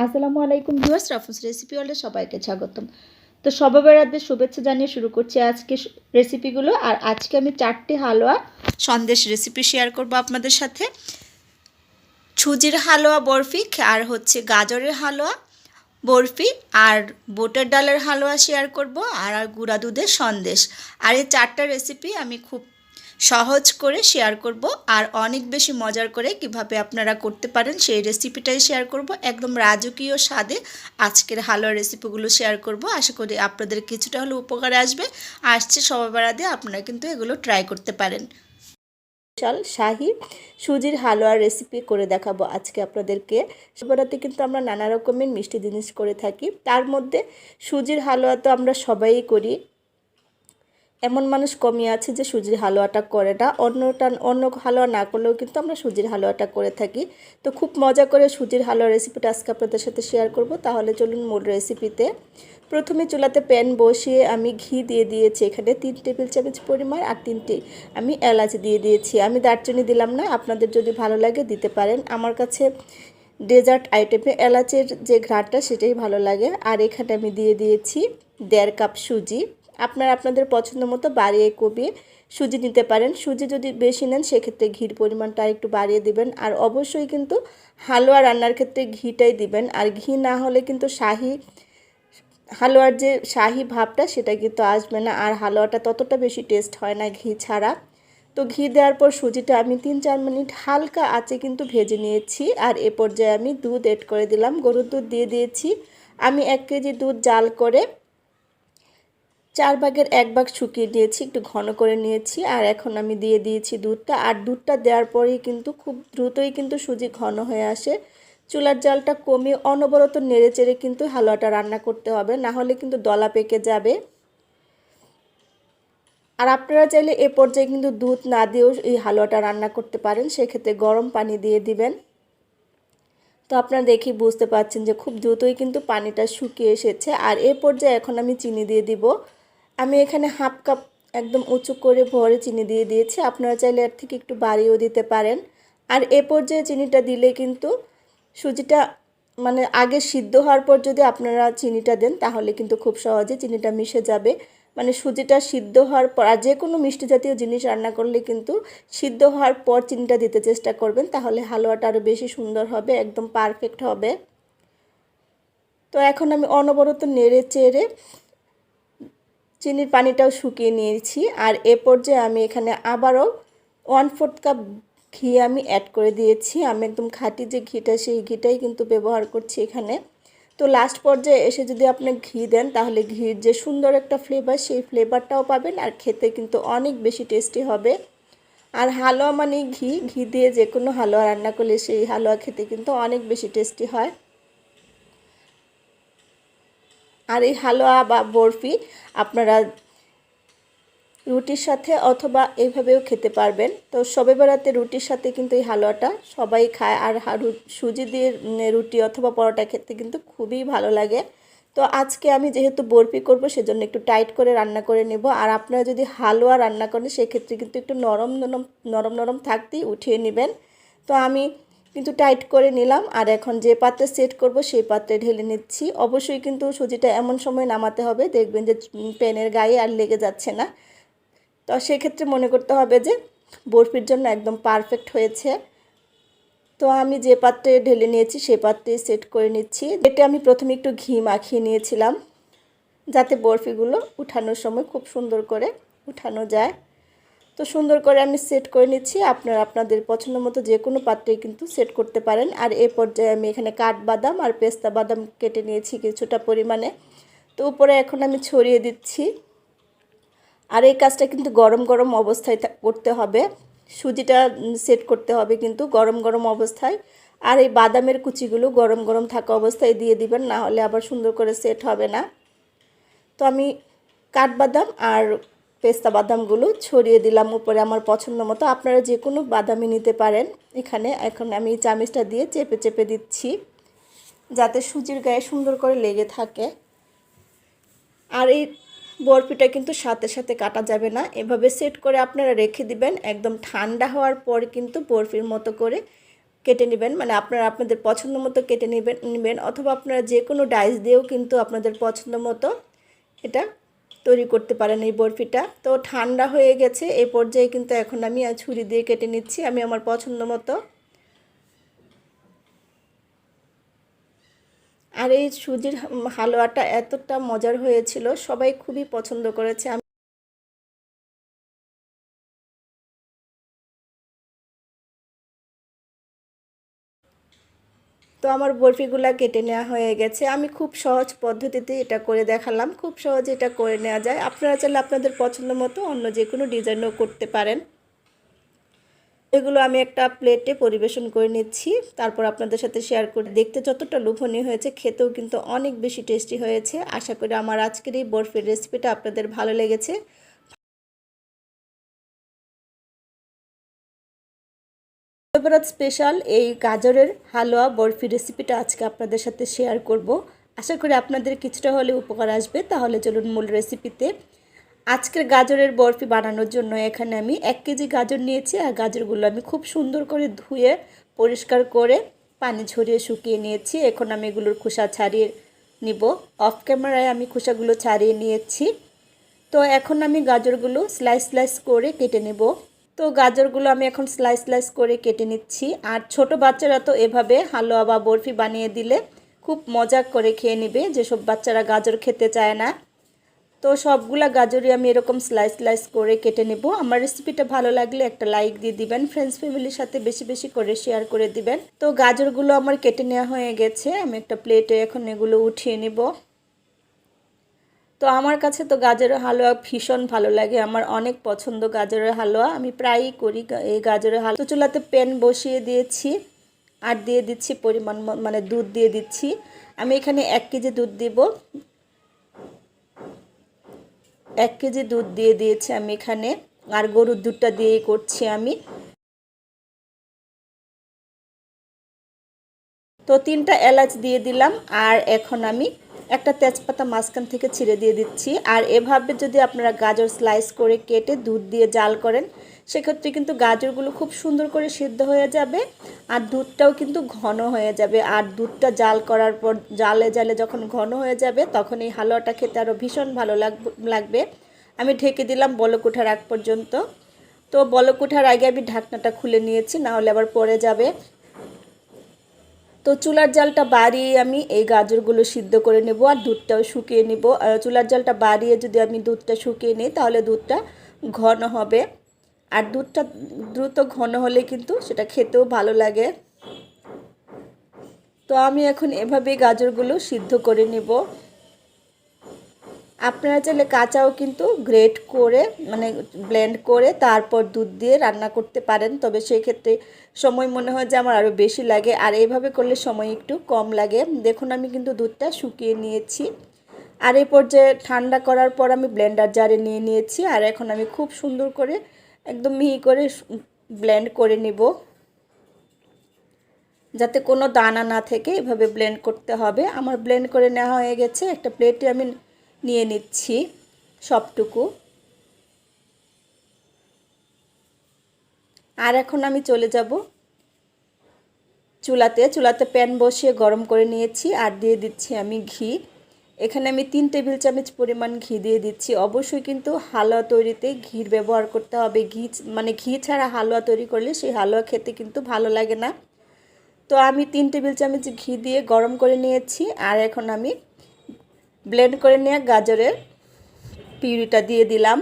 আসসালামু আলাইকুম viewers, রাফুস recipe ওয়ার্ল্ডে সবাইকে স্বাগতম। তো সবে বেড়াদের শুভেচ্ছা জানিয়ে শুরু করছি আজকে রেসিপিগুলো আর আজকে আমি চারটি হালুয়া সন্দেশ রেসিপি শেয়ার করব আপনাদের সাথে। সুজির হালুয়া, বরফি, আর হচ্ছে গাজরের হালুয়া, বরফি, আর বুটের ডালের হালুয়া শেয়ার করব, আর আর গুঁড়া দুধের সন্দেশ। আর এই চারটা রেসিপি আমি খুব সহজ করে শেয়ার করব আর অনেক বেশি মজার করে কীভাবে আপনারা করতে পারেন সেই রেসিপিটাই শেয়ার করব। একদম রাজকীয় স্বাদে আজকের হালুয়া রেসিপিগুলো শেয়ার করব। আশা করি আপনাদের কিছুটা হলেও উপকারে আসবে। আসছে সবাই বেড়াতে আপনারা কিন্তু এগুলো ট্রাই করতে পারেন। স্পেশাল শাহি সুজির হালুয়ার রেসিপি করে দেখাবো আজকে আপনাদেরকে। সবারাতে কিন্তু আমরা নানা রকমের মিষ্টি জিনিস করে থাকি। তার মধ্যে সুজির হালুয়া তো আমরা সবাই করি। এমন মানুষ কমই আছে যে সুজির হালুয়াটা করে না। অন্যটা, অন্য হালুয়া না করলেও কিন্তু আমরা সুজির হালুয়াটা করে থাকি। তো খুব মজা করে সুজির হালুয়া রেসিপিটা আজকে আপনাদের সাথে শেয়ার করব। তাহলে চলুন মূল রেসিপিতে প্রথমে চুলাতে প্যান বসিয়ে আমি ঘি দিয়ে দিয়েছি। এখানে তিন টেবিল চামচ পরিমাণ আর তিনটি আমি এলাচ দিয়ে দিয়েছি। আমি দারচিনি দিলাম না, আপনাদের যদি ভালো লাগে দিতে পারেন। আমার কাছে ডেজার্ট আইটেমে এলাচের যে ঘ্রাণটা সেটাই ভালো লাগে। আর এখানে আমি দিয়ে দিয়েছি দেড় কাপ সুজি। আপনারা আপনাদের পছন্দ মতো বাড়িয়ে কমিয়ে সুজি নিতে পারেন। সুজি যদি বেশি নেন, সেক্ষেত্রে ঘির পরিমাণটা একটু বাড়িয়ে দিবেন। আর অবশ্যই কিন্তু হালুয়া রান্নার ক্ষেত্রে ঘিটাই দিবেন। আর ঘি না হলে কিন্তু শাহি, হালুয়ার যে শাহি ভাবটা, সেটা কিন্তু আসবে না। আর হালুয়াটা ততটা বেশি টেস্ট হয় না ঘি ছাড়া। তো ঘি দেওয়ার পর সুজিটা আমি তিন চার মিনিট হালকা আঁচে কিন্তু ভেজে নিয়েছি। আর এ পর্যায়ে আমি দুধ এড করে দিলাম। গরুর দুধ দিয়ে দিয়েছি। আমি এক কেজি দুধ জাল করে চার ভাগের এক ভাগ শুকিয়ে নিয়েছি, একটু ঘন করে নিয়েছি, আর এখন আমি দিয়ে দিয়েছি দুধটা। আর দুধটা দেওয়ার পরেই কিন্তু খুব দ্রুতই কিন্তু সুজি ঘন হয়ে আসে। চুলার জালটা কমিয়ে অনবরত নেড়ে চেড়ে কিন্তু হালুয়াটা রান্না করতে হবে, না হলে কিন্তু দলা পেকে যাবে। আর আপনারা চাইলে এ পর্যায়ে কিন্তু দুধ না দিয়েও এই হালুয়াটা রান্না করতে পারেন, সেক্ষেত্রে গরম পানি দিয়ে দিবেন। তো আপনারা দেখি বুঝতে পারছেন যে খুব দ্রুতই কিন্তু পানিটা শুকিয়ে এসেছে। আর এ পর্যায়ে এখন আমি চিনি দিয়ে দিব। আমি এখানে হাফ কাপ একদম উঁচু করে ভরে চিনি দিয়ে দিয়েছি। আপনারা চাইলে এর থেকে একটু বাড়িয়েও দিতে পারেন। আর এ পর্যায়ে চিনিটা দিলে কিন্তু সুজিটা মানে আগে সিদ্ধ হওয়ার পর যদি আপনারা চিনিটা দেন, তাহলে কিন্তু খুব সহজে চিনিটা মিশে যাবে। মানে সুজিটা সিদ্ধ হওয়ার পর, আর যে কোনো মিষ্টি জাতীয় জিনিস রান্না করলে কিন্তু সিদ্ধ হওয়ার পর চিনিটা দিতে চেষ্টা করবেন, তাহলে হালুয়াটা আরও বেশি সুন্দর হবে, একদম পারফেক্ট হবে। তো এখন আমি অনবরত নেড়ে চেড়ে চিনির পানিটাও শুকিয়ে নিয়েছি। আর এ পর্যায়ে আমি এখানে আবারও ওয়ান ফোর্থ কাপ ঘি আমি অ্যাড করে দিয়েছি। আমি একদম খাঁটি যে ঘিটা, সেই ঘিটাই কিন্তু ব্যবহার করছি এখানে। তো লাস্ট পর্যায়ে এসে যদি আপনি ঘি দেন, তাহলে ঘির যে সুন্দর একটা ফ্লেভার সেই ফ্লেভারটাও পাবেন আর খেতে কিন্তু অনেক বেশি টেস্টি হবে। আর হালুয়া মানে ঘি। ঘি দিয়ে যে কোনো হালুয়া রান্না করলে সেই হালুয়া খেতে কিন্তু অনেক বেশি টেস্টি হয়। আর এই হালুয়া বা বরফি আপনারা রুটির সাথে অথবা এইভাবেও খেতে পারবেন। তো সবে বেড়াতে রুটির সাথে কিন্তু এই হালুয়াটা সবাই খায় আর সুজি দিয়ে রুটি অথবা পরোটা খেতে কিন্তু খুবই ভালো লাগে। তো আজকে আমি যেহেতু বরফি করব সেজন্য একটু টাইট করে রান্না করে নেব। আর আপনারা যদি হালুয়া রান্না করেন, সেক্ষেত্রে কিন্তু একটু নরম নরম নরম নরম থাকতেই উঠিয়ে নেবেন। তো আমি কিন্তু টাইট করে নিলাম। আর এখন যে পাত্রে সেট করব সেই পাত্রে ঢেলে নিচ্ছি। অবশ্যই কিন্তু সুজিটা এমন সময় নামাতে হবে। দেখবেন যে প্যানের গায়ে আর লেগে যাচ্ছে না। তো সেক্ষেত্রে মনে করতে হবে যে বরফির জন্য একদম পারফেক্ট হয়েছে। তো আমি যে পাত্রে ঢেলে নিয়েছি সেই পাত্রে সেট করে নিচ্ছি। এটা আমি প্রথমে একটু ঘি মাখিয়ে নিয়েছিলাম। যাতে বরফিগুলো উঠানোর সময় খুব সুন্দর করে উঠানো যায়। তো সুন্দর করে আমি সেট করে নিচ্ছি। আপনারা আপনাদের পছন্দ মতো যে কোনো পাত্রেই কিন্তু সেট করতে পারেন। আর এ পর্যায়ে আমি এখানে কাঠবাদাম আর পেস্তা বাদাম কেটে নিয়েছি কিছুটা পরিমাণে। তো উপরে এখন আমি ছড়িয়ে দিচ্ছি। আর এই কাজটা কিন্তু গরম গরম অবস্থায় করতে হবে। সুজিটা সেট করতে হবে কিন্তু গরম গরম অবস্থায়। আর এই বাদামের কুচিগুলো গরম গরম থাকা অবস্থায় দিয়ে দিবেন, না হলে আবার সুন্দর করে সেট হবে না। তো আমি কাঠবাদাম আর পেস্তা বাদামগুলো ছড়িয়ে দিলাম উপরে আমার পছন্দ মতো। আপনারা যে কোনো বাদামই নিতে পারেন। এখানে এখন আমি চামিচটা দিয়ে চেপে চেপে দিচ্ছি, যাতে সুজির গায়ে সুন্দর করে লেগে থাকে। আর এই বরফিটা কিন্তু সাথে সাথে কাটা যাবে না। এভাবে সেট করে আপনারা রেখে দিবেন। একদম ঠান্ডা হওয়ার পর কিন্তু বরফির মতো করে কেটে নেবেন। মানে আপনারা আপনাদের পছন্দ মতো কেটে নেবেন নেবেন। অথবা আপনারা যে কোনো ডাইস দিয়েও কিন্তু আপনাদের পছন্দ মতো এটা তৈরি করতে পারেন এই বরফিটা। তো ঠান্ডা হয়ে গেছে এই পর্যায়ে কিন্তু এখন আমি ছুরি দিয়ে কেটে নিচ্ছি, আমি আমার পছন্দ মতো। আর এই সুজির হালুয়াটা এতটা মজার হয়েছিল, সবাই খুবই পছন্দ করেছে। তো আমার বরফিগুলা কেটে নেওয়া হয়ে গেছে। আমি খুব সহজ পদ্ধতিতে এটা করে দেখালাম। খুব সহজে এটা করে নেওয়া যায়। আপনারা চাইলে আপনাদের পছন্দ মতো অন্য যে কোনো ডিজাইনও করতে পারেন। এগুলো আমি একটা প্লেটে পরিবেশন করে নিচ্ছি। তারপর আপনাদের সাথে শেয়ার করে দেখতে যতটা লোভনীয় হয়েছে, খেতেও কিন্তু অনেক বেশি টেস্টি হয়েছে। আশা করি আমার আজকের এই বরফির রেসিপিটা আপনাদের ভালো লেগেছে। ফেভারাত স্পেশাল এই গাজরের হালুয়া বরফি রেসিপিটা আজকে আপনাদের সাথে শেয়ার করব। আশা করি আপনাদের কিছুটা হলে উপকার আসবে। তাহলে চলুন মূল রেসিপিতে। আজকের গাজরের বরফি বানানোর জন্য এখানে আমি এক কেজি গাজর নিয়েছি আর গাজরগুলো আমি খুব সুন্দর করে ধুয়ে, পরিষ্কার করে পানি ঝরিয়ে শুকিয়ে নিয়েছি। এখন আমি এগুলোর খোসা ছাড়িয়ে নিব। অফ ক্যামেরায় আমি খোসাগুলো ছাড়িয়ে নিয়েছি। তো এখন আমি গাজরগুলো স্লাইস স্লাইস করে কেটে নেব। তো গাজরগুলো আমি এখন স্লাইস স্লাইস করে কেটে নিচ্ছি। আর ছোট বাচ্চারা তো এভাবে হালুয়া বা বরফি বানিয়ে দিলে খুব মজা করে খেয়ে নেবে, যেসব বাচ্চারা গাজর খেতে চায় না। তো সবগুলা গাজরই আমি এরকম স্লাইস স্লাইস করে কেটে নেব। আমার রেসিপিটা ভালো লাগলে একটা লাইক দিয়ে দিবেন ফ্রেন্ডস ফ্যামিলির সাথে বেশি বেশি করে শেয়ার করে দিবেন। তো গাজরগুলো আমার কেটে নেওয়া হয়ে গেছে, আমি একটা প্লেটে এখন এগুলো উঠিয়ে নেব। তো আমার কাছে তো গাজরের হালুয়া ভীষণ ভালো লাগে। আমার অনেক পছন্দ গাজরের হালুয়া। আমি প্রায়ই করি এই গাজরের হালুয়া। তো চুলাতে প্যান বসিয়ে দিয়েছি আর দিয়ে দিচ্ছি পরিমাণ মানে দুধ দিয়ে দিচ্ছি। আমি এখানে এক কেজি দুধ দিব। এক কেজি দুধ দিয়ে দিয়েছি আমি এখানে। আর গরুর দুধটা দিয়েই করছি আমি। তো তিনটা এলাচ দিয়ে দিলাম। আর এখন আমি একটা তেজপাতা মাঝখান থেকে ছিঁড়ে দিয়ে দিচ্ছি। আর এভাবে যদি আপনারা গাজর স্লাইস করে কেটে দুধ দিয়ে জাল করেন, সেক্ষেত্রে কিন্তু গাজরগুলো খুব সুন্দর করে সিদ্ধ হয়ে যাবে আর দুধটাও কিন্তু ঘন হয়ে যাবে। আর দুধটা জাল করার পর, জালে জালে যখন ঘন হয়ে যাবে, তখন এই হালুয়াটা খেতে আরও ভীষণ ভালো লাগবে আমি ঢেকে দিলাম বলক ওঠার আগ পর্যন্ত। তো বলক ওঠার আগে আমি ঢাকনাটা খুলে নিয়েছি না হলে আবার পরে যাবে। তো চুলার জালটা বাড়িয়ে আমি এই গাজরগুলো সিদ্ধ করে নেব আর দুধটাও শুকিয়ে নেব। চুলার জালটা বাড়িয়ে যদি আমি দুধটা শুকিয়ে নিই তাহলে দুধটা ঘন হবে। আর দুধটা দ্রুত ঘন হলে কিন্তু সেটা খেতেও ভালো লাগে। তো আমি এখন এভাবেই গাজরগুলো সিদ্ধ করে নেব। আপনারা চাইলে কাঁচাও কিন্তু গ্রেট করে মানে ব্লেন্ড করে তারপর দুধ দিয়ে রান্না করতে পারেন। তবে সেই ক্ষেত্রে সময় মনে হয় যে আমার আরও বেশি লাগে। আর এইভাবে করলে সময় একটু কম লাগে। দেখুন, আমি কিন্তু দুধটা শুকিয়ে নিয়েছি। আর এই পর্যায়ে ঠান্ডা করার পর আমি ব্লেন্ডার জারে নিয়ে নিয়েছি। আর এখন আমি খুব সুন্দর করে একদম মিহি করে ব্লেন্ড করে নিব। যাতে কোনো দানা না থেকে এভাবে ব্লেন্ড করতে হবে। আমার ব্লেন্ড করে নেওয়া হয়ে গেছে। একটা প্লেটে আমি নিয়ে নিচ্ছি সবটুকু। আর এখন আমি চলে যাব চুলাতে। চুলাতে প্যান বসিয়ে গরম করে নিয়েছি আর দিয়ে দিচ্ছি আমি ঘি। এখানে আমি তিন টেবিল চামচ পরিমাণ ঘি দিয়ে দিচ্ছি। অবশ্যই কিন্তু হালুয়া তৈরিতে ঘির ব্যবহার করতে হবে। ঘি মানে ঘি ছাড়া হালুয়া তৈরি করলে সেই হালুয়া খেতে কিন্তু ভালো লাগে না। তো আমি তিন টেবিল চামচ ঘি দিয়ে গরম করে নিয়েছি। আর এখন আমি ব্লেন্ড করে নেওয়া গাজরের পিউরিটা দিয়ে দিলাম।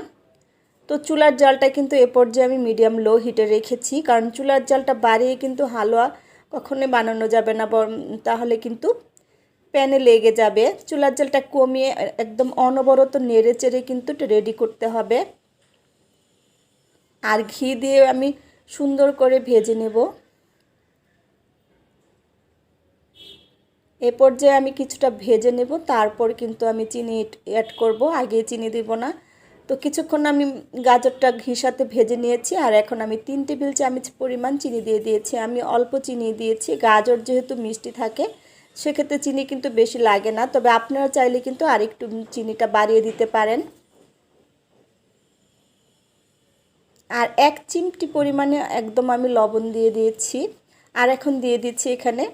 তো চুলার জালটা কিন্তু এ পর্যায়ে আমি মিডিয়াম লো হিটে রেখেছি, কারণ চুলার জালটা বাড়িয়ে কিন্তু হালুয়া কখনোই বানানো যাবে না তাহলে কিন্তু প্যানে লেগে যাবে। চুলার জালটা কমিয়ে একদম অনবরত নেড়ে চেড়ে কিন্তু রেডি করতে হবে। আর ঘি দিয়ে আমি সুন্দর করে ভেজে নেব। এ পর্যায়ে আমি কিছুটা ভেজে নেব, তারপর কিন্তু আমি চিনি অ্যাড করব, আগে চিনি দিব না। তো কিছুক্ষণ আমি গাজরটা ঘির সাথে ভেজে নিয়েছি, আর এখন আমি তিন টেবিল চামচ পরিমাণ চিনি দিয়ে দিয়েছি। আমি অল্প চিনি দিয়েছি, গাজর যেহেতু মিষ্টি থাকে, সেক্ষেত্রে চিনি কিন্তু বেশি লাগে না, তবে আপনারা চাইলে কিন্তু আরেকটু চিনিটা বাড়িয়ে দিতে পারেন। আর এক চিমটি পরিমাণে একদম আমি লবণ দিয়ে দিয়েছি, আর এখন দিয়ে দিচ্ছি এখানে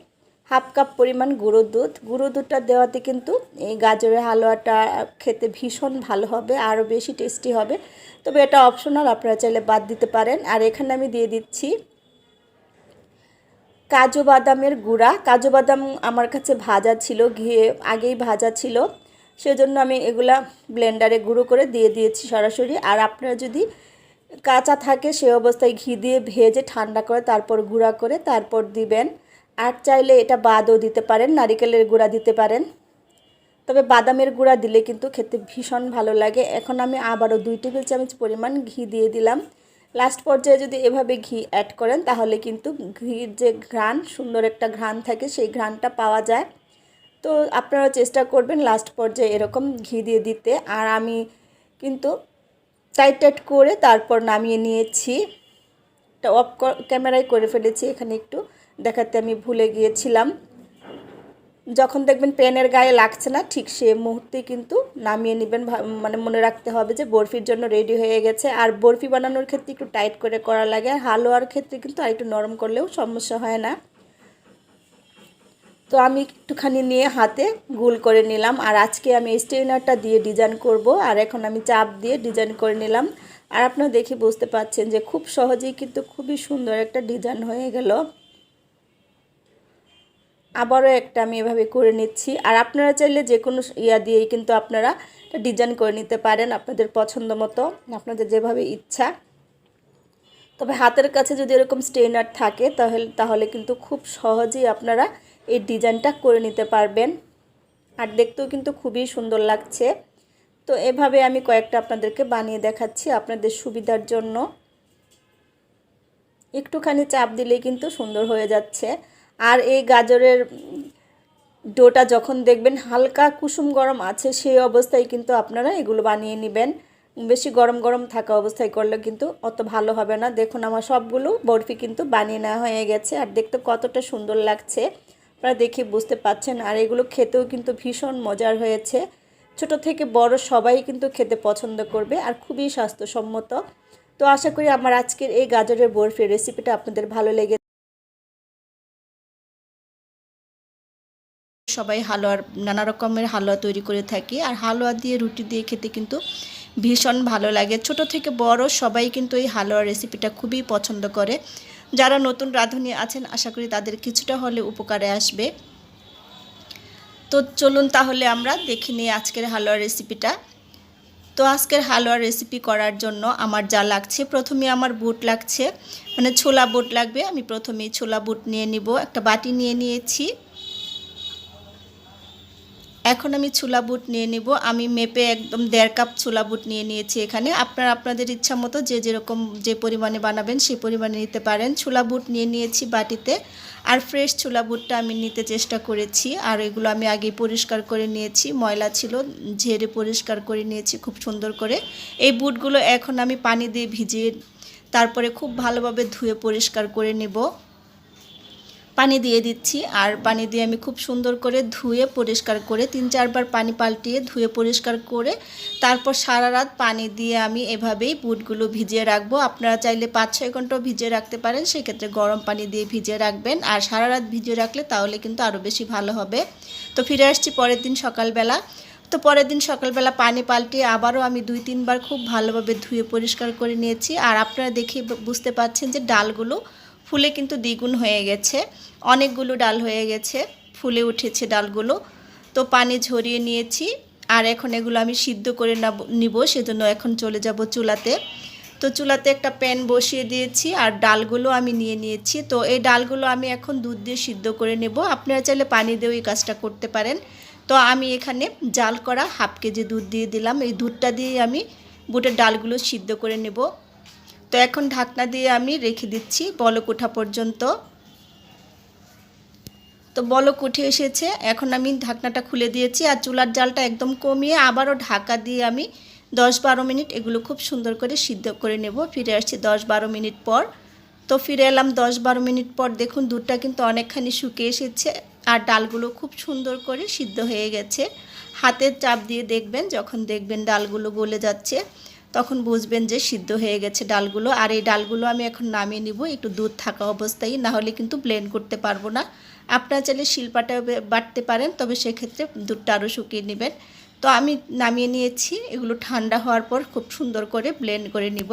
হাফ কাপ পরিমাণ গুঁড়ো দুধ। গুঁড়ো দুধটা দেওয়াতে কিন্তু এই গাজরের হালুয়াটা খেতে ভীষণ ভালো হবে, আরও বেশি টেস্টি হবে। তবে এটা অপশনাল আপনারা চাইলে বাদ দিতে পারেন। আর এখানে আমি দিয়ে দিচ্ছি কাজু বাদামের গুঁড়া। কাজু বাদাম আমার কাছে ভাজা ছিল ঘিয়ে আগেই ভাজা ছিল। সেজন্য আমি এগুলা ব্লেন্ডারে গুঁড়ো করে দিয়ে দিয়েছি সরাসরি। আর আপনারা যদি কাঁচা থাকে সে অবস্থায় ঘি দিয়ে ভেজে ঠান্ডা করে তারপর গুঁড়া করে তারপর দিবেন। আর চাইলে এটা বাদও দিতে পারেন, নারিকেলের গুঁড়া দিতে পারেন। তবে বাদামের গুঁড়া দিলে কিন্তু খেতে ভীষণ ভালো লাগে। এখন আমি আবারও দুই টেবিল চামচ পরিমাণ ঘি দিয়ে দিলাম। লাস্ট পর্যায়ে যদি এভাবে ঘি অ্যাড করেন, তাহলে কিন্তু ঘির যে ঘ্রাণ, সুন্দর একটা ঘ্রাণ থাকে, সেই ঘ্রাণটা পাওয়া যায়। তো আপনারা চেষ্টা করবেন লাস্ট পর্যায়ে এরকম ঘি দিয়ে দিতে। আর আমি কিন্তু টাইট টাইট করে তারপর নামিয়ে নিয়েছি। এটা অফ ক্যামেরায় করে ফেলেছি, এখানে একটু দেখাতে আমি ভুলে গিয়েছিলাম। যখন দেখবেন পেনের গায়ে লাগছে না, ঠিক সে মুহূর্তে কিন্তু নামিয়ে নেবেন। মানে মনে রাখতে হবে যে বরফির জন্য রেডি হয়ে গেছে। আর বরফি বানানোর ক্ষেত্রে একটু টাইট করে করা লাগে। আর হালুয়ার ক্ষেত্রে কিন্তু আর একটু নরম করলেও সমস্যা হয় না। তো আমি একটুখানি নিয়ে হাতে গুল করে নিলাম। আর আজকে আমি স্টেইনারটা দিয়ে ডিজাইন করব। আর এখন আমি চাপ দিয়ে ডিজাইন করে নিলাম। আর আপনারা দেখে বুঝতে পাচ্ছেন যে খুব সহজেই কিন্তু খুবই সুন্দর একটা ডিজাইন হয়ে গেল। আবারও একটা আমি এভাবে করে নিচ্ছি। আর আপনারা চাইলে যে কোনো ইয়া দিয়েই কিন্তু আপনারা ডিজাইন করে নিতে পারেন আপনাদের পছন্দ মতো, আপনাদের যেভাবে ইচ্ছা। তবে হাতের কাছে যদি এরকম স্টেনার থাকে, তাহলে তাহলে কিন্তু খুব সহজেই আপনারা এই ডিজাইনটা করে নিতে পারবেন। আর দেখতেও কিন্তু খুবই সুন্দর লাগছে। তো এভাবে আমি কয়েকটা আপনাদেরকে বানিয়ে দেখাচ্ছি আপনাদের সুবিধার জন্য। একটুখানি চাপ দিলেই কিন্তু সুন্দর হয়ে যাচ্ছে। আর এই গাজরের ডোটা যখন দেখবেন হালকা কুসুম গরম আছে, সেই অবস্থায় কিন্তু আপনারা এগুলো বানিয়ে নেবেন। বেশি গরম গরম থাকা অবস্থায় করলে কিন্তু অত ভালো হবে না। দেখুন, আমার সবগুলো বরফি কিন্তু বানিয়ে নেওয়া হয়ে গেছে আর দেখতে কতটা সুন্দর লাগছে। আপনারা দেখে বুঝতে পাচ্ছেন। আর এগুলো খেতেও কিন্তু ভীষণ মজার হয়েছে। ছোট থেকে বড় সবাই কিন্তু খেতে পছন্দ করবে আর খুবই স্বাস্থ্যসম্মত। তো আশা করি আমার আজকের এই গাজরের বরফির রেসিপিটা আপনাদের ভালো লেগে সবাই হালুয়ার, নানা রকমের হালুয়া তৈরি করে থাকি। আর হালুয়া দিয়ে, রুটি দিয়ে খেতে কিন্তু ভীষণ ভালো লাগে। ছোট থেকে বড় সবাই কিন্তু এই হালুয়ার রেসিপিটা খুবই পছন্দ করে। যারা নতুন রাঁধুনি আছেন, আশা করি তাদের কিছুটা হলে উপকারে আসবে। তো চলুন তাহলে আমরা দেখে নিই আজকের হালুয়ার রেসিপিটা। তো আজকের হালুয়ার রেসিপি করার জন্য আমার যা লাগছে, প্রথমে আমার বুট লাগছে। মানে ছোলা বুট লাগবে, আমি প্রথমেই ছোলা বুট নিয়ে নিব। একটা বাটি নিয়ে নিয়েছি। এখন আমি ছোলা বুট নিয়ে নিব। আমি মেপে একদম দেড় কাপ ছোলা বুট নিয়ে নিয়েছি এখানে। আপনারা আপনাদের ইচ্ছা মতো যে যেরকম যে পরিমাণে বানাবেন সেই পরিমাণে নিতে পারেন। ছোলা বুট নিয়ে নিয়েছি বাটিতে। আর ফ্রেশ ছোলা বুটটা আমি নিতে চেষ্টা করেছি। আর এগুলো আমি আগে পরিষ্কার করে নিয়েছি। ময়লা ছিল, ঝেড়ে পরিষ্কার করে নিয়েছি খুব সুন্দর করে। এই বুটগুলো এখন আমি পানি দিয়ে ভিজিয়ে তারপরে খুব ভালোভাবে ধুয়ে পরিষ্কার করে নেব। পানি দিয়ে দিচ্ছি। আর পানি দিয়ে আমি খুব সুন্দর করে ধুয়ে পরিষ্কার করে তিন চারবার পানি পাল্টিয়ে ধুয়ে পরিষ্কার করে তারপর সারা রাত পানি দিয়ে আমি এভাবেই বুটগুলো ভিজিয়ে রাখব। আপনারা চাইলে পাঁচ ছয় ঘন্টাও ভিজিয়ে রাখতে পারেন, সেক্ষেত্রে গরম পানি দিয়ে ভিজিয়ে রাখবেন। আর সারা রাত ভিজিয়ে রাখলে তাহলে কিন্তু আরও বেশি ভালো হবে। তো ফিরে আসছি পরের দিন সকালবেলা। তো পরের দিন সকালবেলা পানি পাল্টিয়ে আবারও আমি দুই তিনবার খুব ভালোভাবে ধুয়ে পরিষ্কার করে নিয়েছি। আর আপনারা দেখে বুঝতে পাচ্ছেন যে ডালগুলো ফুলে কিন্তু দ্বিগুণ হয়ে গেছে। অনেকগুলো ডাল হয়ে গেছে। ফুলে উঠেছে ডালগুলো। তো পানি ঝরিয়ে নিয়েছি। আর এখন এগুলো আমি সিদ্ধ করে নিব সেজন্য এখন চলে যাব চুলাতে। তো চুলাতে একটা প্যান বসিয়ে দিয়েছি আর ডালগুলো আমি নিয়ে নিয়েছি। তো এই ডালগুলো আমি এখন দুধ দিয়ে সিদ্ধ করে নেব। আপনারা চাইলে পানি দিয়েও এই কাজটা করতে পারেন। তো আমি এখানে জাল করা হাফ কেজি দুধ দিয়ে দিলাম। এই দুধটা দিয়ে আমি বুটের ডালগুলো সিদ্ধ করে নেব। তো এখন ঢাকনা দিয়ে আমি রেখে দিচ্ছি বলক ওঠা পর্যন্ত। তো বলক উঠে এসেছে, এখন আমি ঢাকনাটা খুলে দিয়েছি আর চুলার জালটা একদম কমিয়ে আবারও ঢাকা দিয়ে আমি দশ বারো মিনিট এগুলো খুব সুন্দর করে সিদ্ধ করে নেব। ফিরে আসছি দশ বারো মিনিট পর। তো ফিরে এলাম দশ বারো মিনিট পর, দেখুন দুধটা কিন্তু অনেকখানি শুকিয়ে এসেছে আর ডালগুলো খুব সুন্দর করে সিদ্ধ হয়ে গেছে। হাতের চাপ দিয়ে দেখবেন, যখন দেখবেন ডালগুলো গলে যাচ্ছে। তখন বুঝবেন যে সিদ্ধ হয়ে গেছে ডালগুলো। আর এই ডালগুলো আমি এখন নামিয়ে নিব, একটু দুধ থাকা অবস্থায়। না হলে কিন্তু ব্লেন্ড করতে পারব না। আপনারা চাইলে শিল্পাটা বাটতে পারেন, তবে সেক্ষেত্রে দুধটা আরও শুকিয়ে নেবেন। তো আমি নামিয়ে নিয়েছি, এগুলো ঠান্ডা হওয়ার পর খুব সুন্দর করে ব্লেন্ড করে নিব।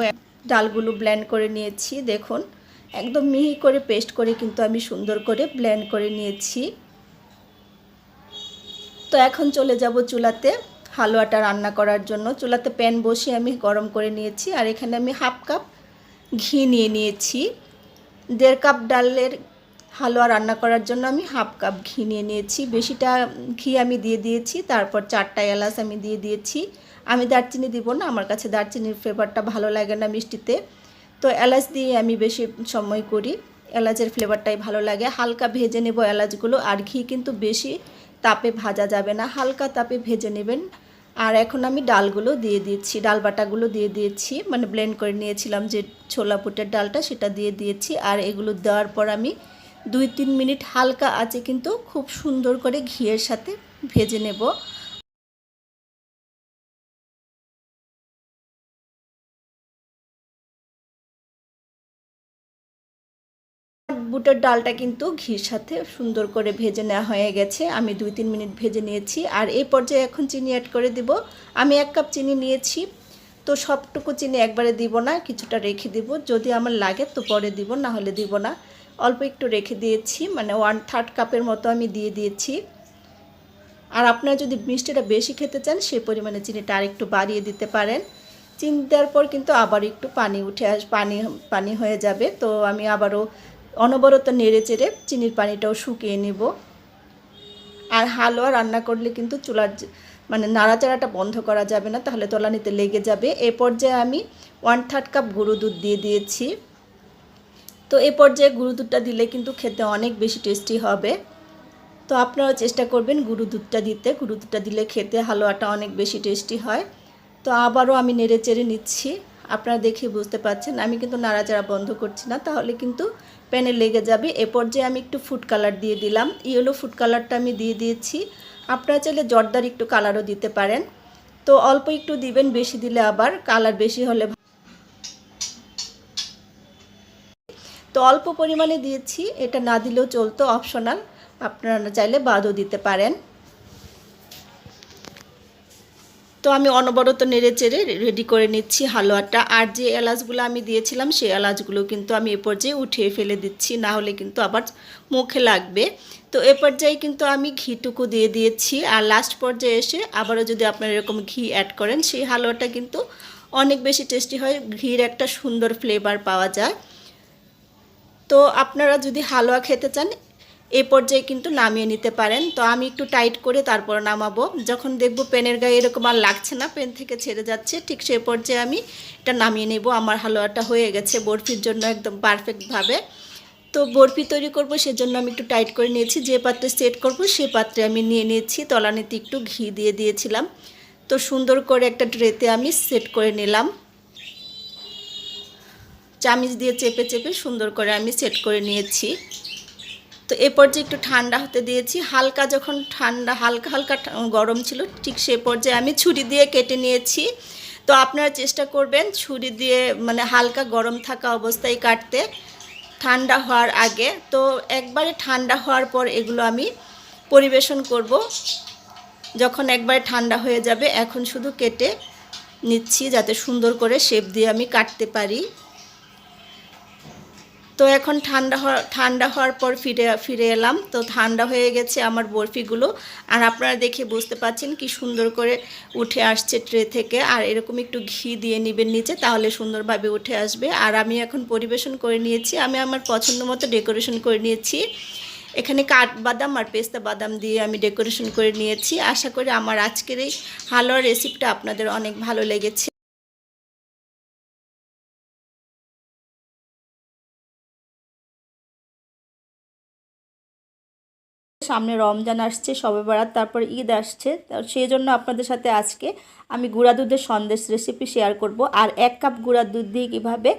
ডালগুলো ব্লেন্ড করে নিয়েছি, দেখুন। একদম মিহি করে পেস্ট করে কিন্তু আমি সুন্দর করে ব্লেন্ড করে নিয়েছি। তো এখন চলে যাব চুলাতে। হালুয়াটা রান্না করার জন্য। চুলাতে প্যান বসিয়ে আমি গরম করে নিয়েছি। আর এখানে আমি হাফ কাপ ঘি নিয়ে নিয়েছি। দেড় কাপ ডালের হালুয়া রান্না করার জন্য আমি হাফ কাপ ঘি নিয়ে নিয়েছি। বেশিটা ঘি আমি দিয়ে দিয়েছি। তারপর চারটা এলাচ আমি দিয়ে দিয়েছি। আমি দারচিনি দিব না, আমার কাছে দারচিনির ফ্লেভারটা ভালো লাগে না মিষ্টিতে। তো এলাচ দিয়ে আমি বেশি সময় করি। এলাচের ফ্লেভারটাই ভালো লাগে। হালকা ভেজে নেব এলাচগুলো। আর ঘি কিন্তু বেশি তাপে ভাজা যাবে না। হালকা তাপে ভেজে নেবেন। আর এখন আমি ডালগুলো দিয়ে দিচ্ছি, ডাল বাটাগুলো দিয়ে দিয়েছি। মানে ব্লেন্ড করে নিয়েছিলাম যে ছোলা পুটের ডালটা, সেটা দিয়ে দিয়েছি। আর এগুলো দেওয়ার পর আমি দুই তিন মিনিট হালকা আছে কিন্তু খুব সুন্দর করে ঘিয়ের সাথে ভেজে নেব। বুটের ডালটা কিন্তু ঘির সাথে সুন্দর করে ভেজে নেওয়া হয়ে গেছে। আমি দুই তিন মিনিট ভেজে নিয়েছি। আর এই পর্যায়ে এখন চিনি অ্যাড করে দিব। আমি এক কাপ চিনি নিয়েছি। তো সবটুকু চিনি একবারে দিব না, কিছুটা রেখে দিব। যদি আমার লাগে তো পরে দিব, না হলে দিব না। অল্প একটু রেখে দিয়েছি মানে ওয়ান থার্ড কাপের মতো আমি দিয়ে দিয়েছি। আর আপনারা যদি মিষ্টিটা বেশি খেতে চান সেই পরিমাণে চিনিটা আর একটু বাড়িয়ে দিতে পারেন। চিনি দেওয়ার পর কিন্তু আবার একটু পানি উঠে আস, পানি পানি হয়ে যাবে। তো আমি আবারও অনবরত নেড়ে চেড়ে চিনির পানিটাও শুকিয়ে নেব। আর হালুয়া রান্না করলে কিন্তু চুলার মানে নাড়াচাড়াটা বন্ধ করা যাবে না, তাহলে তলানিতে লেগে যাবে। এ পর্যায়ে আমি ওয়ান থার্ড কাপ গুঁড়ো দুধ দিয়ে দিয়েছি। তো এ পর্যায়ে গুঁড়ো দুধটা দিলে কিন্তু খেতে অনেক বেশি টেস্টি হবে। তো আপনারাও চেষ্টা করবেন গুঁড়ো দুধটা দিতে। গুঁড়ো দুধটা দিলে খেতে হালুয়াটা অনেক বেশি টেস্টি হয়। তো আবারও আমি নেড়ে চেড়ে নিচ্ছি। আপনারা দেখে বুঝতে পারছেন, আমি কিন্তু নাড়াচাড়া বন্ধ করছি না, তাহলে কিন্তু প্যানে লেগে যাবে। এ পর্যায়ে আমি একটু ফুড কালার দিয়ে দিলাম। ইয়েলো ফুড কালারটা আমি দিয়ে দিয়েছি। আপনারা চাইলে জর্দার একটু কালারও দিতে পারেন। তো অল্প একটু দিবেন, বেশি দিলে আবার কালার বেশি হলে তো অল্প পরিমাণে দিয়েছি। এটা না দিলেও চলতো অপশনাল আপনারা চাইলে বাদও দিতে পারেন। তো আমি অনবরত নেড়ে চেড়ে রেডি করে নিচ্ছি হালুয়াটা। আর যে এলাচগুলো আমি দিয়েছিলাম, সেই এলাচগুলো কিন্তু আমি এ পর্যায়ে উঠিয়ে ফেলে দিচ্ছি, না হলে কিন্তু আবার মুখে লাগবে। তো এ পর্যায়ে কিন্তু আমি ঘিটুকু দিয়ে দিয়েছি। আর লাস্ট পর্যায়ে এসে আবারও যদি আপনারা এরকম ঘি অ্যাড করেন, সেই হালুয়াটা কিন্তু অনেক বেশি টেস্টি হয়, ঘির একটা সুন্দর ফ্লেভার পাওয়া যায়। তো আপনারা যদি হালুয়া খেতে চান এ পর্যায়ে কিন্তু নামিয়ে নিতে পারেন। তো আমি একটু টাইট করে তারপর নামাবো। যখন দেখব পেনের গায়ে এরকম আর লাগছে না, পেন থেকে ছেড়ে যাচ্ছে, ঠিক সেই পর্যায়ে আমি এটা নামিয়ে নেব। আমার হালুয়াটা হয়ে গেছে বরফির জন্য একদম পারফেক্টভাবে। তো বরফি তৈরি করব, সেজন্য আমি একটু টাইট করে নিয়েছি। যে পাত্রে সেট করব, সে পাত্রে আমি নিয়ে নিয়েছি। তলানিতে একটু ঘি দিয়ে দিয়েছিলাম। তো সুন্দর করে একটা ট্রেতে আমি সেট করে নিলাম। চামিচ দিয়ে চেপে চেপে সুন্দর করে আমি সেট করে নিয়েছি। তো এ পর্যায়ে একটু ঠান্ডা হতে দিয়েছি। হালকা যখন ঠান্ডা, হালকা হালকা গরম ছিল, ঠিক সে পর্যায়ে আমি ছুরি দিয়ে কেটে নিয়েছি। তো আপনারা চেষ্টা করবেন ছুরি দিয়ে মানে হালকা গরম থাকা অবস্থায় কাটতে, ঠান্ডা হওয়ার আগে। তো একবারে ঠান্ডা হওয়ার পর এগুলো আমি পরিবেশন করব। যখন একবারে ঠান্ডা হয়ে যাবে, এখন শুধু কেটে নিচ্ছি যাতে সুন্দর করে শেপ দিয়ে আমি কাটতে পারি। তো এখন ঠান্ডা হওয়া, ঠান্ডা হওয়ার পর ফিরে ফিরে এলাম। তো ঠান্ডা হয়ে গেছে আমার বরফিগুলো। আর আপনারা দেখে বুঝতে পাচ্ছেন কি সুন্দর করে উঠে আসছে ট্রে থেকে। আর এরকম একটু ঘি দিয়ে নেবেন নিচে, তাহলে সুন্দরভাবে উঠে আসবে। আর আমি এখন পরিবেশন করে নিয়েছি, আমি আমার পছন্দ মতো ডেকোরেশন করে নিয়েছি। এখানে কাঠবাদাম আর পেস্তা বাদাম দিয়ে আমি ডেকোরেশন করে নিয়েছি। আশা করি আমার আজকের এই হালুয়ার রেসিপিটা আপনাদের অনেক ভালো লেগেছে। সামনে রমজান আসছে সবে বারাত, তারপর ঈদ আসছে। সেই জন্য আপনাদের সাথে আজকে আমি গুঁড়া দুধের সন্দেশ রেসিপি শেয়ার করব। আর এক কাপ গুঁড়া দুধ দিয়ে কীভাবে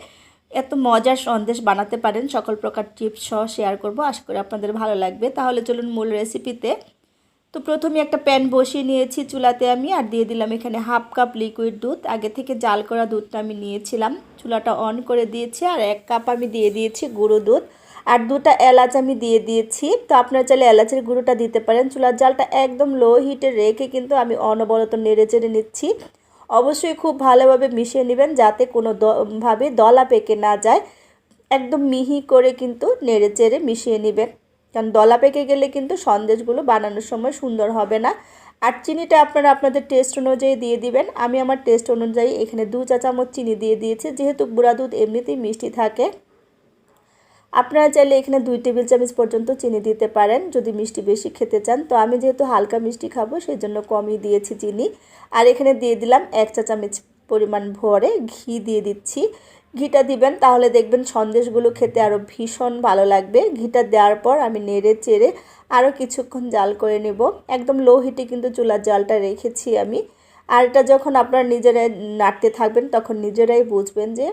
এত মজার সন্দেশ বানাতে পারেন সকল প্রকার টিপস সহ শেয়ার করব। আশা করি আপনাদের ভালো লাগবে। তাহলে চলুন মূল রেসিপিতে তো। প্রথমে একটা প্যান বসিয়ে নিয়েছি চুলাতে আমি, আর দিয়ে দিলাম এখানে হাফ কাপ লিকুইড দুধ। আগে থেকে জাল করা দুধটা আমি নিয়েছিলাম। চুলাটা অন করে দিয়েছি, আর এক কাপ আমি দিয়ে দিয়েছি গুঁড়ো দুধ। আর দুটা এলাচ আমি দিয়ে দিয়েছি। তো আপনারা চাইলে এলাচের গুঁড়োটা দিতে পারেন। চুলার জালটা একদম লো হিটে রেখে কিন্তু আমি অনবরত নেড়ে চেড়ে নিচ্ছি। অবশ্যই খুব ভালোভাবে মিশিয়ে নেবেন যাতে কোনো ভাবে দলা পেকে না যায়। একদম মিহি করে কিন্তু নেড়ে চেড়ে মিশিয়ে নেবেন। কারণ দলা পেকে গেলে কিন্তু সন্দেশগুলো বানানোর সময় সুন্দর হবে না। আর চিনিটা আপনারা আপনাদের টেস্ট অনুযায়ী দিয়ে দিবেন। আমি আমার টেস্ট অনুযায়ী এখানে দু চা চামচ চিনি দিয়ে দিয়েছি। যেহেতু গুঁড়া দুধ এমনিতেই মিষ্টি থাকে। আপনারা চাইলে এখানে দুই টেবিল চামচ পর্যন্ত চিনি দিতে পারেন। যদি মিষ্টি বেশি খেতে চান, তো আমি যেহেতু হালকা মিষ্টি খাব সেই জন্য কমই দিয়েছি চিনি। আর এখানে দিয়ে দিলাম এক চা চামচ পরিমাণ ভরে ঘি দিয়ে দিচ্ছি। ঘিটা দিবেন, তাহলে দেখবেন সন্দেশগুলো খেতে আরও ভীষণ ভালো লাগবে। ঘিটা দেওয়ার পর আমি নেড়ে চেড়ে আরও কিছুক্ষণ জাল করে নেব। একদম লো হিটে কিন্তু চুলার জালটা রেখেছি আমি। আর এটা যখন আপনারা নিজেরাই নাড়তে থাকবেন, তখন নিজেরাই বুঝবেন যে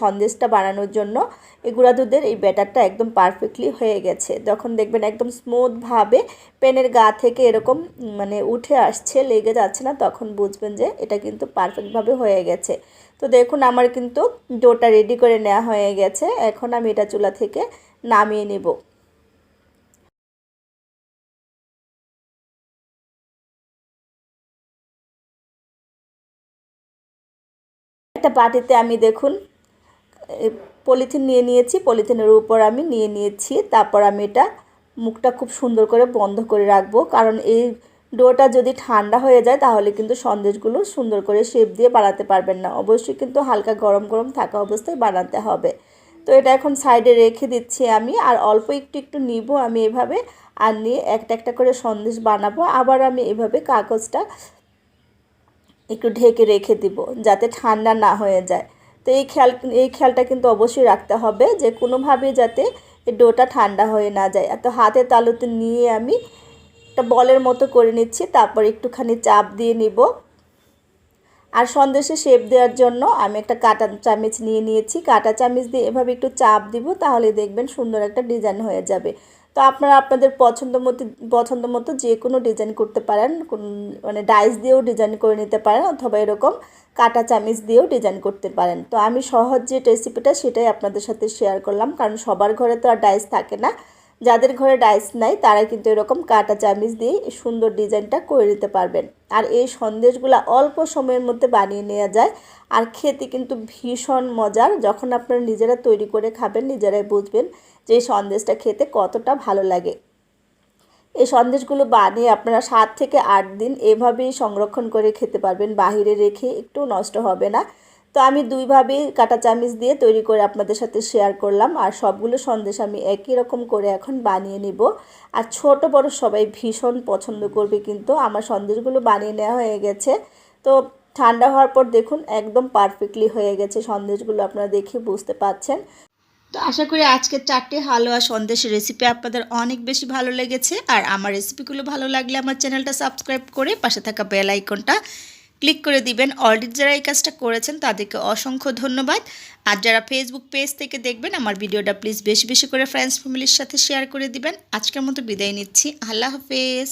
সন্দেশটা বানানোর জন্য এই গুঁড়া দুধের এই ব্যাটারটা একদম পারফেক্টলি হয়ে গেছে। যখন দেখবেন একদম স্মুথভাবে পেনের গা থেকে এরকম মানে উঠে আসছে, লেগে যাচ্ছে না, তখন বুঝবেন যে এটা কিন্তু পারফেক্টভাবে হয়ে গেছে। তো দেখুন আমার কিন্তু ডোটা রেডি করে নেওয়া হয়ে গেছে। এখন আমি এটা চুলা থেকে নামিয়ে নেব। একটা বাটিতে আমি দেখুন পলিথিন নিয়ে নিয়েছি, পলিথিনের উপর আমি নিয়ে নিয়েছি, তারপর আমি এটা মুখটা খুব সুন্দর করে বন্ধ করে রাখব, কারণ এই ডোটা যদি ঠান্ডা হয়ে যায় তাহলে কিন্তু সন্দেশগুলো সুন্দর করে শেপ দিয়ে বানাতে পারবেন না, অবশ্যই কিন্তু হালকা গরম গরম থাকা অবস্থায় বানাতে হবে। তো এটা এখন সাইডে রেখে দিচ্ছি আমি, আর অল্প একটু একটু নিব আমি এভাবে, আর নিয়ে একটা একটা করে সন্দেশ বানাবো, আবার আমি এভাবে কাগজটা একটু ঢেকে রেখে দিব, যাতে ঠান্ডা না হয়ে যায়। তো এই খেয়াল, এই খেয়ালটা কিন্তু অবশ্যই রাখতে হবে যে কোনোভাবেই যাতে ডোটা ঠান্ডা হয়ে না যায়। এত হাতে তালুতে নিয়ে আমি একটা বলের মতো করে নিচ্ছি, তারপর একটুখানি চাপ দিয়ে নিব। আর সন্দেশে শেপ দেওয়ার জন্য আমি একটা কাটা চামিচ নিয়ে নিয়েছি। কাটা চামিচ দিয়ে এভাবে একটু চাপ দিব, তাহলে দেখবেন সুন্দর একটা ডিজাইন হয়ে যাবে। তো আপনারা আপনাদের পছন্দ মতো পছন্দ মতো যে কোনো ডিজাইন করতে পারেন। মানে ডাইস দিয়েও ডিজাইন করে নিতে পারেন অথবা এরকম কাটা চামিচ দিয়েও ডিজাইন করতে পারেন। তো আমি সহজ যে রেসিপিটা সেটাই আপনাদের সাথে শেয়ার করলাম। কারণ সবার ঘরে তো আর ডাইস থাকে না। যাদের ঘরে ডাইস নাই, তারা কিন্তু এরকম কাটা চামিচ দিয়ে সুন্দর ডিজাইনটা করে নিতে পারবেন। আর এই সন্দেশগুলো অল্প সময়ের মধ্যে বানিয়ে নেওয়া যায়। আর খেতে কিন্তু ভীষণ মজার। যখন আপনারা নিজেরা তৈরি করে খাবেন, নিজেরাই বুঝবেন যে সন্দেশটা খেতে কতটা ভালো লাগে। এই সন্দেশগুলো বানিয়ে আপনারা সাত থেকে আট দিন এভাবেই সংরক্ষণ করে খেতে পারবেন, বাহিরে রেখে একটু নষ্ট হবে না। তো আমি দুইভাবেই কাটা চামিচ দিয়ে তৈরি করে আপনাদের সাথে শেয়ার করলাম, আর সবগুলো সন্দেশ আমি একই রকম করে এখন বানিয়ে নিব। আর ছোট বড় সবাই ভীষণ পছন্দ করবে কিন্তু আমার সন্দেশগুলো বানিয়ে নেওয়া হয়ে গেছে। তো ঠান্ডা হওয়ার পর দেখুন একদম পারফেক্টলি হয়ে গেছে সন্দেশগুলো, আপনারা দেখে বুঝতে পাচ্ছেন তো আশা করি আজকের চারটে হালুয়া সন্দেশের রেসিপি আপনাদের অনেক বেশি ভালো লেগেছে। আর আমার রেসিপিগুলো ভালো লাগলে আমার চ্যানেলটা সাবস্ক্রাইব করে পাশে থাকা বেল আইকনটা ক্লিক করে দিবেন। অলরেডি যারা এই কাজটা করেছেন, তাদেরকে অসংখ্য ধন্যবাদ। আর যারা ফেসবুক পেজ থেকে দেখবেন, আমার ভিডিওটা প্লিজ বেশি বেশি করে ফ্রেন্ডস ফ্যামিলির সাথে শেয়ার করে দিবেন। আজকের মতো বিদায় নিচ্ছি। আল্লাহ হাফেজ।